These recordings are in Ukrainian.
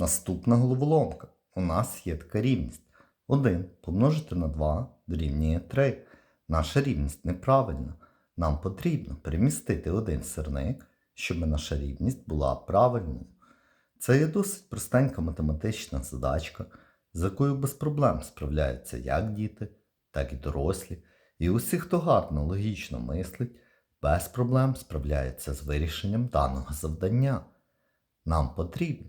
Наступна головоломка. У нас є така рівність. 1 помножити на 2 дорівнює 3. Наша рівність неправильна. Нам потрібно перемістити один сирник, щоб наша рівність була правильною. Це є досить простенька математична задачка, з якою без проблем справляються як діти, так і дорослі. І усі, хто гарно логічно мислить, без проблем справляється з вирішенням даного завдання. Нам потрібно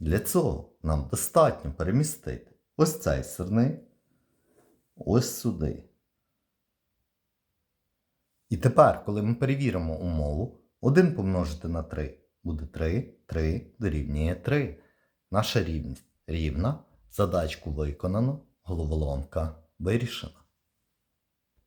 Для цього нам достатньо перемістити ось цей сирник ось сюди. І тепер, коли ми перевіримо умову, 1 помножити на 3 буде 3, 3 дорівнює 3. Наша рівність рівна, задачку виконано, головоломка вирішена.